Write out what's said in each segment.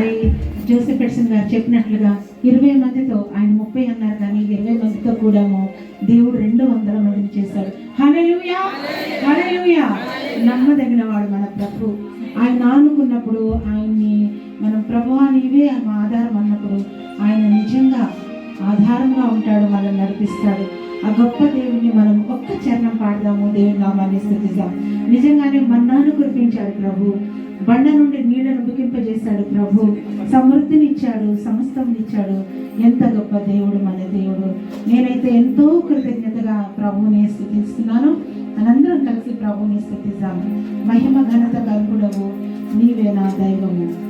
మరి జోసెఫ్ గారు చెప్పినట్లుగా ఇరవై మందితో ఆయన ముప్పై అన్నారు కానీ ఇరవై మందితో కూడాము దేవుడు రెండు వందల మందిని చేశాడు. హల్లెలూయా! హల్లెలూయా! నమ్మదగిన వాడు మన ప్రభు. ఆయన ఆనుకున్నప్పుడు ఆయన్ని మనం ప్రభు నీవే మా ఆధారం అన్నప్పుడు ఆయన నిజంగా ఆధారంగా ఉంటాడు మనల్ని నడిపిస్తాడు. ఆ గొప్ప దేవుణ్ణి మనం ఒక్క చరణం పాడదాము దేవుని నామాన్ని స్థుతిద్దాం. నిజంగానే మన్నాను కురిపించాడు ప్రభు. బండ నుండి నీళ్ళను బుకింపజేశాడు ప్రభు. సమృద్ధినిచ్చాడు సమస్తంనిచ్చాడు ఎంత గొప్ప దేవుడు మన దేవుడు. నేనైతే ఎంతో కృతజ్ఞతగా ప్రభువుని స్థుతిస్తున్నాను. మనందరం కలిసి ప్రభువుని స్థుతిస్తాము మహిమ ఘనత కల్పుడవు నీవే నా దైవము.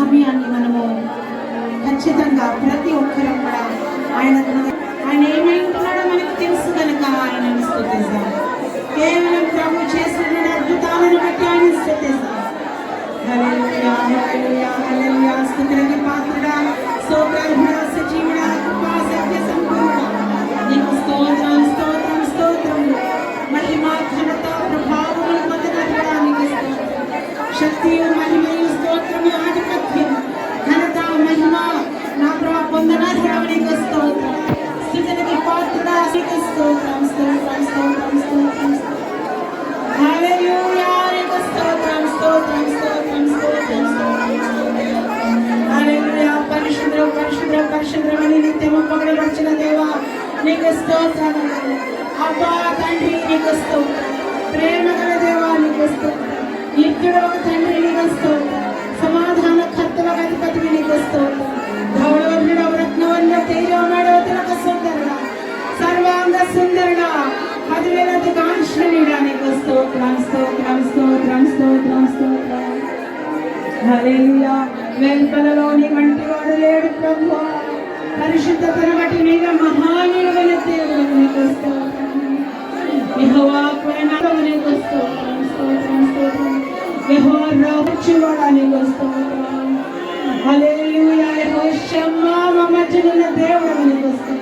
సమయాన్ని మనము ఖచ్చితంగా ప్రతి ఒక్కరూ కూడా ఆయన ఆయన ఏమైంటున్నాడో మనకు తెలుసు కనుక ఆయనను స్థుతిస్తాం. కేవలం ప్రభు చేసిన అద్భుతాలను బట్టి ఆయన స్థుతిస్తాం. హల్లెలూయా హల్లెలూయా వచ్చిన దేవా నీకు స్తోత్రాలు. అబ్బా తండ్రి నీకు స్తోత్రం. ప్రేమ గల దేవా నీకు స్తోత్రం. ఇక్కడ ఒక తండ్రి నీకు స్తోత్రం. సమాధాన కర్తల అధిపతికి నీకు స్తోత్రం. గౌరవర్ణుడు రత్నవర్ణ తేజోమేడవతులకు సుందరుడా. సర్వాంగ సుందరుడ. పదివేల దిగాంశ్రయుడా నీకు స్తోత్రం స్తోత్రం స్తోత్రం స్తోత్రం స్తోత్రం. వెనుకలలో నీ వంటి వాడు లేడు ప్రభు పరిశుద్ధతను బట్టి మీద మహానీయుడైన దేవుడు నీకు స్తోత్రం. యెహోవా నీకు స్తోత్రం స్తోత్రం స్తోత్రం. యెహోవా నీకు స్తోత్రం. హల్లెలూయా యెహోవా షమ్మా దేవుడు నీకు స్తోత్రం.